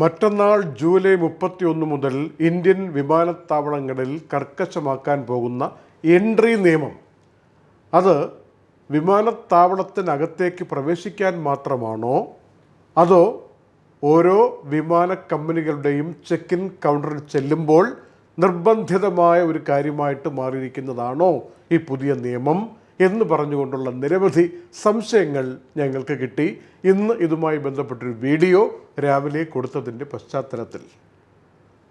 മറ്റന്നാൾ ജൂലൈ മുപ്പത്തിയൊന്ന് മുതൽ ഇന്ത്യൻ വിമാനത്താവളങ്ങളിൽ കർക്കശമാക്കാൻ പോകുന്ന എൻട്രി നിയമം. അത് വിമാനത്താവളത്തിനകത്തേക്ക് പ്രവേശിക്കാൻ മാത്രമാണോ? അതോ ഓരോ വിമാന കമ്പനികളുടെയും ചെക്ക് ഇൻ കൗണ്ടറിൽ ചെല്ലുമ്പോൾ നിർബന്ധിതമായ ഒരു കാര്യമായിട്ട് മാറിയിരിക്കുന്നതാണോ ഈ പുതിയ നിയമം? എന്ന് പറഞ്ഞുകൊണ്ടുള്ള നിരവധി സംശയങ്ങൾ ഞങ്ങൾക്ക് കിട്ടി. ഇന്ന് ഇതുമായി ബന്ധപ്പെട്ടൊരു വീഡിയോ രാവിലെ കൊടുത്തതിന്റെ പശ്ചാത്തലത്തിൽ.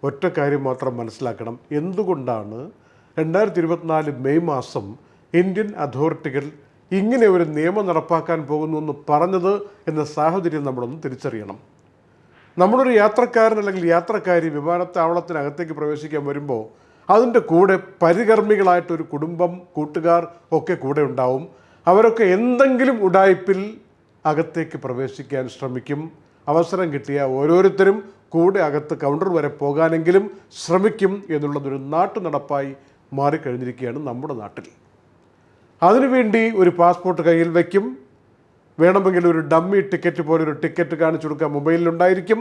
ഒറ്റ കാര്യം മാത്രം മനസ്സിലാക്കണം. എന്തുകൊണ്ടാണ് രണ്ടായിരത്തി ഇരുപത്തിനാല് മെയ് മാസം ഇന്ത്യൻ അതോറിറ്റികൾ ഇങ്ങനെ ഒരു നിയമം നടപ്പാക്കാൻ പോകുന്നു എന്ന് പറഞ്ഞത് എന്ന സാഹചര്യം നമ്മളൊന്ന് തിരിച്ചറിയണം. നമ്മളൊരു യാത്രക്കാരൻ അല്ലെങ്കിൽ യാത്രക്കാരി വിമാനത്താവളത്തിനകത്തേക്ക് പ്രവേശിക്കാൻ വരുമ്പോൾ അതിന്റെ കൂടെ പരികർമ്മികളായിട്ടൊരു കുടുംബം കൂട്ടുകാർ ഒക്കെ കൂടെ ഉണ്ടാവും. അവരൊക്കെ എന്തെങ്കിലും ഉടായ്പിൽ അകത്തേക്ക് പ്രവേശിക്കാൻ ശ്രമിക്കും. അവസരം കിട്ടിയ ഓരോരുത്തരും കൂടെ അകത്ത് കൗണ്ടർ വരെ പോകാനെങ്കിലും ശ്രമിക്കും എന്നുള്ളതൊരു നാട്ടു നടപ്പായി മാറിക്കഴിഞ്ഞിരിക്കുകയാണ് നമ്മുടെ നാട്ടിൽ. അതിനുവേണ്ടി ഒരു പാസ്പോർട്ട് കയ്യിൽ വയ്ക്കും വേണമെങ്കിൽ ഒരു ഡമ്മി ടിക്കറ്റ് പോലെ ഒരു ടിക്കറ്റ് കാണിച്ചു കൊടുക്കുക മൊബൈലിലുണ്ടായിരിക്കും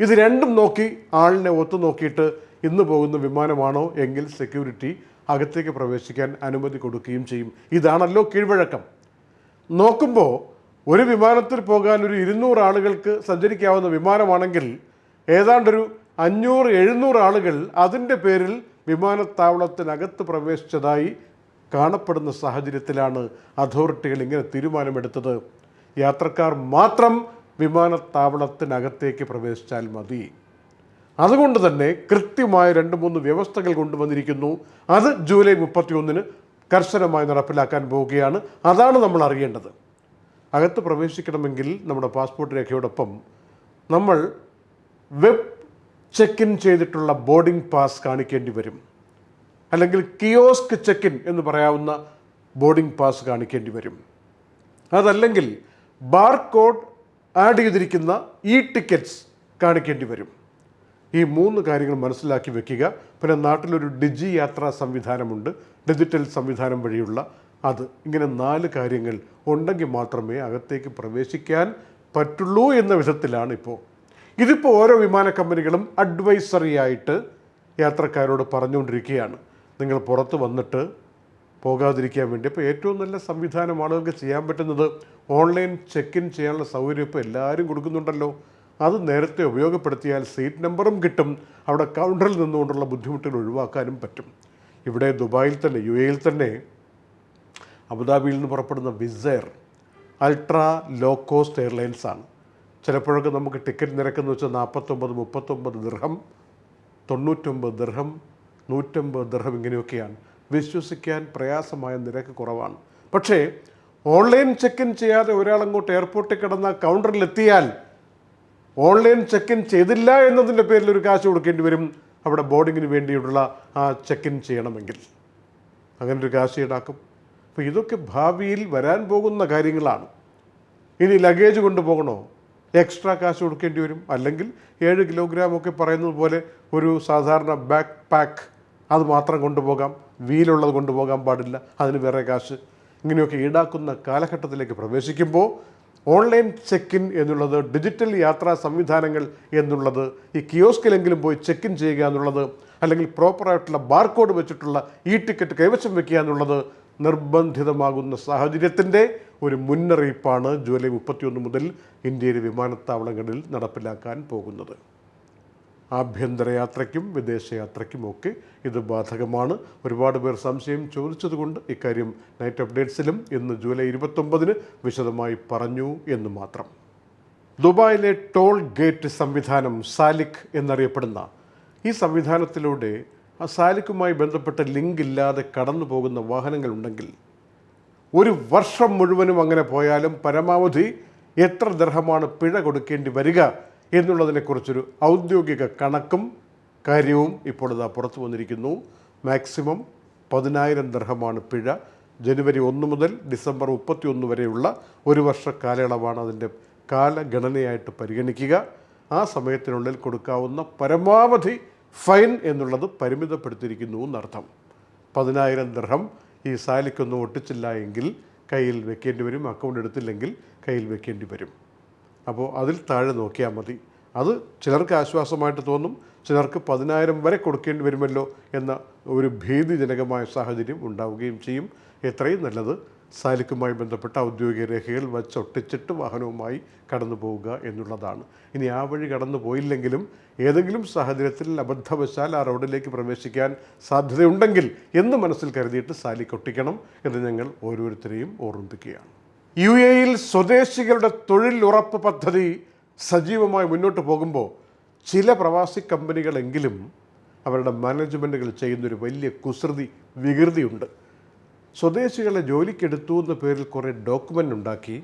ഇത് രണ്ടും നോക്കി ആളിനെ ഒത്തു നോക്കിയിട്ട് ഇന്ന് പോകുന്ന വിമാനമാണോ എങ്കിൽ സെക്യൂരിറ്റി അകത്തേക്ക് പ്രവേശിക്കാൻ അനുമതി കൊടുക്കുകയും ചെയ്യും. ഇതാണല്ലോ കീഴ്വഴക്കം. നോക്കുമ്പോൾ ഒരു വിമാനത്തിൽ പോകാൻ ഒരു ഇരുന്നൂറ് ആളുകൾക്ക് സഞ്ചരിക്കാവുന്ന വിമാനമാണെങ്കിൽ ഏതാണ്ടൊരു അഞ്ഞൂറ് എഴുന്നൂറ് ആളുകൾ അതിന്റെ പേരിൽ വിമാനത്താവളത്തിനകത്ത് പ്രവേശിച്ചതായി കാണപ്പെടുന്ന സാഹചര്യത്തിലാണ് അതോറിറ്റികൾ ഇങ്ങനെ തീരുമാനമെടുത്തത്. യാത്രക്കാർ മാത്രം വിമാനത്താവളത്തിനകത്തേക്ക് പ്രവേശിച്ചാൽ മതി. അതുകൊണ്ട് തന്നെ കൃത്യമായ രണ്ട് മൂന്ന് വ്യവസ്ഥകൾ കൊണ്ടുവന്നിരിക്കുന്നു. അത് ജൂലൈ മുപ്പത്തിയൊന്നിന് കർശനമായി നടപ്പിലാക്കാൻ പോവുകയാണ്. അതാണ് നമ്മൾ അറിയേണ്ടത്. അകത്ത് പ്രവേശിക്കണമെങ്കിൽ നമ്മുടെ പാസ്പോർട്ട് രേഖയോടൊപ്പം നമ്മൾ വെബ് ചെക്ക് ഇൻ ചെയ്തിട്ടുള്ള ബോർഡിംഗ് പാസ് കാണിക്കേണ്ടി വരും. അല്ലെങ്കിൽ കിയോസ്ക് ചെക്ക് ഇൻ എന്ന് പറയാവുന്ന ബോർഡിംഗ് പാസ് കാണിക്കേണ്ടി വരും. അതല്ലെങ്കിൽ ബാർകോഡ് ആഡ് ചെയ്തിരിക്കുന്ന ഇ ടിക്കറ്റ്സ് കാണിക്കേണ്ടി വരും. ഈ മൂന്ന് കാര്യങ്ങൾ മനസ്സിലാക്കി വെക്കുക. പിന്നെ നാട്ടിലൊരു ഡിജി യാത്രാ സംവിധാനമുണ്ട്. ഡിജിറ്റൽ സംവിധാനം വഴിയുള്ള അത്. ഇങ്ങനെ നാല് കാര്യങ്ങൾ ഉണ്ടെങ്കിൽ മാത്രമേ അകത്തേക്ക് പ്രവേശിക്കാൻ പറ്റുള്ളൂ എന്ന വിധത്തിലാണ് ഇപ്പോൾ. ഇതിപ്പോൾ ഓരോ വിമാന കമ്പനികളും അഡ്വൈസറി ആയിട്ട് യാത്രക്കാരോട് പറഞ്ഞുകൊണ്ടിരിക്കുകയാണ്. നിങ്ങൾ പുറത്ത് വന്നിട്ട് പോകാതിരിക്കാൻ വേണ്ടി. ഇപ്പോൾ ഏറ്റവും നല്ല സംവിധാനം ആളുകൾക്ക് ചെയ്യാൻ പറ്റുന്നത് ഓൺലൈൻ ചെക്ക് ഇൻ ചെയ്യാനുള്ള സൗകര്യം ഇപ്പോൾ എല്ലാവരും കൊടുക്കുന്നുണ്ടല്ലോ. അത് നേരത്തെ ഉപയോഗപ്പെടുത്തിയാൽ സീറ്റ് നമ്പറും കിട്ടും. അവിടെ കൗണ്ടറിൽ നിന്നുകൊണ്ടുള്ള ബുദ്ധിമുട്ടുകൾ ഒഴിവാക്കാനും പറ്റും. ഇവിടെ ദുബായിൽ തന്നെ യു എയിൽ തന്നെ അബുദാബിയിൽ നിന്ന് പുറപ്പെടുന്ന Wizz Air ultra low cost airlines ആണ്. ചിലപ്പോഴൊക്കെ നമുക്ക് ടിക്കറ്റ് നിരക്കെന്ന് വെച്ചാൽ നാൽപ്പത്തൊമ്പത് മുപ്പത്തൊമ്പത് ദൃഹം തൊണ്ണൂറ്റൊമ്പത് ദൃഹം നൂറ്റമ്പത് ദൃഹം ഇങ്ങനെയൊക്കെയാണ്. വിശ്വസിക്കാൻ പ്രയാസമായ നിരക്ക് കുറവാണ്. പക്ഷേ ഓൺലൈൻ ചെക്ക് ഇൻ ചെയ്യാതെ ഒരാളങ്ങോട്ട് എയർപോർട്ടിൽ കിടന്ന കൗണ്ടറിലെത്തിയാൽ ഓൺലൈൻ ചെക്ക് ഇൻ ചെയ്തില്ല എന്നതിന്റെ പേരിൽ ഒരു കാശ് കൊടുക്കേണ്ടി വരും. അവിടെ ബോർഡിങ്ങിന് വേണ്ടിയിട്ടുള്ള ആ ചെക്ക് ഇൻ ചെയ്യണമെങ്കിൽ. അങ്ങനെ ഒരു കാശ് ഈടാക്കും. അപ്പോൾ ഇതൊക്കെ ഭാവിയിൽ വരാൻ പോകുന്ന കാര്യങ്ങളാണ്. ഇനി ലഗേജ് കൊണ്ടുപോകണോ? എക്സ്ട്രാ കാശ് കൊടുക്കേണ്ടി വരും. അല്ലെങ്കിൽ ഏഴ് കിലോഗ്രാം ഒക്കെ പറയുന്നത് പോലെ ഒരു സാധാരണ ബാക്ക് പാക്ക് അത് മാത്രം കൊണ്ടുപോകാം. വീലുള്ളത് കൊണ്ടുപോകാൻ പാടില്ല. അതിന് വേറെ കാശ്. ഇങ്ങനെയൊക്കെ ഈടാക്കുന്ന കാലഘട്ടത്തിലേക്ക് പ്രവേശിക്കുമ്പോൾ ഓൺലൈൻ ചെക്ക് ഇൻ എന്നുള്ളത് ഡിജിറ്റൽ യാത്രാ സംവിധാനങ്ങൾ എന്നുള്ളത് ഈ കിയോസ്കിലെങ്കിലും പോയി ചെക്ക് ഇൻ ചെയ്യുക എന്നുള്ളത് അല്ലെങ്കിൽ പ്രോപ്പറായിട്ടുള്ള ബാർകോഡ് വെച്ചിട്ടുള്ള ഇ ടിക്കറ്റ് കൈവശം വെക്കുക എന്നുള്ളത് നിർബന്ധിതമാകുന്ന സാഹചര്യത്തിന്റെ ഒരു മുന്നറിയിപ്പാണ് ജൂലൈ മുപ്പത്തിയൊന്ന് മുതൽ ഇന്ത്യയിലെ വിമാനത്താവളങ്ങളിൽ നടപ്പിലാക്കാൻ പോകുന്നത്. ആഭ്യന്തര യാത്രയ്ക്കും വിദേശയാത്രയ്ക്കും ഒക്കെ ഇത് ബാധകമാണ്. ഒരുപാട് പേർ സംശയം ചോദിച്ചതുകൊണ്ട് ഇക്കാര്യം നൈറ്റ് അപ്ഡേറ്റ്സിലും ഇന്ന് ജൂലൈ ഇരുപത്തൊമ്പതിന് വിശദമായി പറഞ്ഞു എന്ന് മാത്രം. ദുബായിലെ ടോൾ ഗേറ്റ് സംവിധാനം സാലിക് എന്നറിയപ്പെടുന്ന ഈ സംവിധാനത്തിലൂടെ ആ സാലിക്കുമായി ബന്ധപ്പെട്ട ലിങ്ക് ഇല്ലാതെ കടന്നു പോകുന്ന വാഹനങ്ങളുണ്ടെങ്കിൽ ഒരു വർഷം മുഴുവനും അങ്ങനെ പോയാലും പരമാവധി എത്ര ദർഹമാണ് പിഴ കൊടുക്കേണ്ടി വരിക എന്നുള്ളതിനെക്കുറിച്ചൊരു ഔദ്യോഗിക കണക്കും കാര്യവും ഇപ്പോൾ ഇതാ പുറത്തു വന്നിരിക്കുന്നു. മാക്സിമം പതിനായിരം ദർഹമാണ് പിഴ. ജനുവരി ഒന്ന് മുതൽ ഡിസംബർ മുപ്പത്തി ഒന്ന് വരെയുള്ള ഒരു വർഷ കാലയളവാണ് അതിന്റെ കാലഗണനയായിട്ട് പരിഗണിക്കുക. ആ സമയത്തിനുള്ളിൽ കൊടുക്കാവുന്ന പരമാവധി ഫൈൻ എന്നുള്ളത് പരിമിതപ്പെടുത്തിയിരിക്കുന്നു എന്നർത്ഥം. പതിനായിരം ദർഹം ഈ സാലിക്കൊന്നും ഒട്ടിച്ചില്ല എങ്കിൽ കയ്യിൽ വെക്കേണ്ടി വരും അക്കൗണ്ട് എടുത്തില്ലെങ്കിൽ കയ്യിൽ വെക്കേണ്ടി വരും. അപ്പോൾ അതിൽ താഴെ നോക്കിയാൽ മതി. അത് ചിലർക്ക് ആശ്വാസമായിട്ട് തോന്നും ചിലർക്ക് പതിനായിരം വരെ കൊടുക്കേണ്ടി വരുമല്ലോ എന്ന ഒരു ഭീതിജനകമായ സാഹചര്യം ഉണ്ടാവുകയും ചെയ്യും. എത്രയും നല്ലത് സാലിക്കുമായി ബന്ധപ്പെട്ട ഔദ്യോഗിക രേഖകൾ വച്ചൊട്ടിച്ചിട്ട് വാഹനവുമായി കടന്നു പോവുക എന്നുള്ളതാണ്. ഇനി ആ വഴി കടന്നു പോയില്ലെങ്കിലും ഏതെങ്കിലും സാഹചര്യത്തിൽ അബദ്ധവശാൽ ആ റോഡിലേക്ക് പ്രവേശിക്കാൻ സാധ്യതയുണ്ടെങ്കിൽ എന്ന് മനസ്സിൽ കരുതിയിട്ട് സാലിക്കൊട്ടിക്കണം എന്ന് ഞങ്ങൾ ഓരോരുത്തരെയും ഓർമ്മിപ്പിക്കുകയാണ്. യു എയിൽ സ്വദേശികളുടെ തൊഴിൽ ഉറപ്പ് പദ്ധതി സജീവമായി മുന്നോട്ട് പോകുമ്പോൾ ചില പ്രവാസി കമ്പനികളെങ്കിലും അവരുടെ മാനേജ്മെന്റുകൾ ചെയ്യുന്നൊരു വലിയ കുസൃതി വികൃതിയുണ്ട്. സ്വദേശികളെ ജോലിക്കെടുത്തു എന്ന പേരിൽ കുറേ ഡോക്യുമെന്റ് ഉണ്ടാക്കി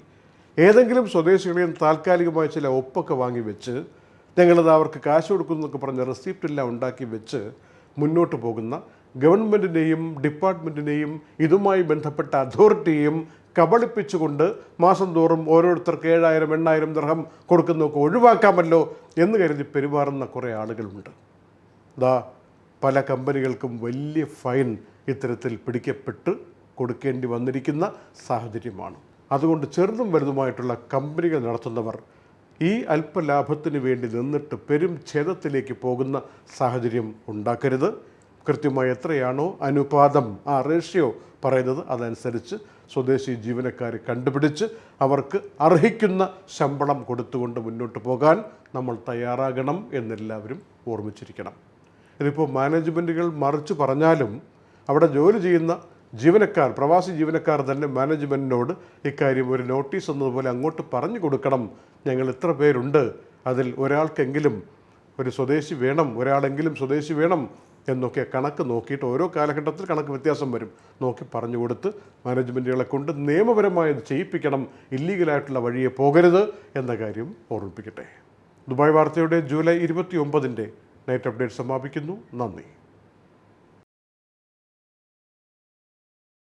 ഏതെങ്കിലും സ്വദേശികളെയും താൽക്കാലികമായ ചില ഒപ്പൊക്കെ വാങ്ങി വെച്ച് ഞങ്ങളത് അവർക്ക് കാശ് കൊടുക്കുന്നൊക്കെ പറഞ്ഞ റെസിപ്റ്റെല്ലാം ഉണ്ടാക്കി വെച്ച് മുന്നോട്ട് പോകുന്ന ഗവൺമെന്റിനെയും ഡിപ്പാർട്ട്മെന്റിനെയും ഇതുമായി ബന്ധപ്പെട്ട അതോറിറ്റിയെയും കബളിപ്പിച്ചുകൊണ്ട് മാസം തോറും ഓരോരുത്തർക്ക് ഏഴായിരം എണ്ണായിരം ദർഹം കൊടുക്കുന്നതൊക്കെ ഒഴിവാക്കാമല്ലോ എന്ന് കരുതി പെരുമാറുന്ന കുറേ ആളുകളുണ്ട്. ദാ പല കമ്പനികൾക്കും വലിയ ഫൈൻ ഇത്തരത്തിൽ പിടിക്കപ്പെട്ട് കൊടുക്കേണ്ടി വന്നിരിക്കുന്ന സാഹചര്യമാണ്. അതുകൊണ്ട് ചെറുതും വലുതുമായിട്ടുള്ള കമ്പനികൾ നടത്തുന്നവർ ഈ അല്പലാഭത്തിന് വേണ്ടി നിന്നിട്ട് പെരും ഛേദത്തിലേക്ക് പോകുന്ന സാഹചര്യം ഉണ്ടാക്കരുത്. കൃത്യമായി എത്രയാണോ അനുപാതം ആ റേഷ്യോ പറയുന്നത് അതനുസരിച്ച് സ്വദേശി ജീവനക്കാരെ കണ്ടുപിടിച്ച് അവർക്ക് അർഹിക്കുന്ന ശമ്പളം കൊടുത്തുകൊണ്ട് മുന്നോട്ട് പോകാൻ നമ്മൾ തയ്യാറാകണം എന്നെല്ലാവരും ഓർമ്മിച്ചിരിക്കണം. ഇതിപ്പോൾ മാനേജ്മെന്റുകൾ മറിച്ച് പറഞ്ഞാലും അവിടെ ജോലി ചെയ്യുന്ന ജീവനക്കാർ പ്രവാസി ജീവനക്കാർ തന്നെ മാനേജ്മെന്റിനോട് ഇക്കാര്യം ഒരു നോട്ടീസ് എന്നതുപോലെ അങ്ങോട്ട് പറഞ്ഞു കൊടുക്കണം. ഞങ്ങൾ ഇത്ര പേരുണ്ട്. അതിൽ ഒരാൾക്കെങ്കിലും ഒരു സ്വദേശി വേണം ഒരാളെങ്കിലും സ്വദേശി വേണം എന്നൊക്കെ കണക്ക് നോക്കിയിട്ട് ഓരോ കാലഘട്ടത്തിൽ കണക്ക് വ്യത്യാസം വരും. നോക്കി പറഞ്ഞു കൊടുത്ത് മാനേജ്മെന്റുകളെ കൊണ്ട് നിയമപരമായി ഇത് ചെയ്യിപ്പിക്കണം ഇല്ലീഗലായിട്ടുള്ള വഴിയെ പോകരുത് എന്ന കാര്യം ഓർമ്മിപ്പിക്കട്ടെ. ദുബായ് വാർത്തയുടെ ജൂലൈ ഇരുപത്തി ഒമ്പതിന്റെ നൈറ്റ് അപ്ഡേറ്റ് സമാപിക്കുന്നു. നന്ദി.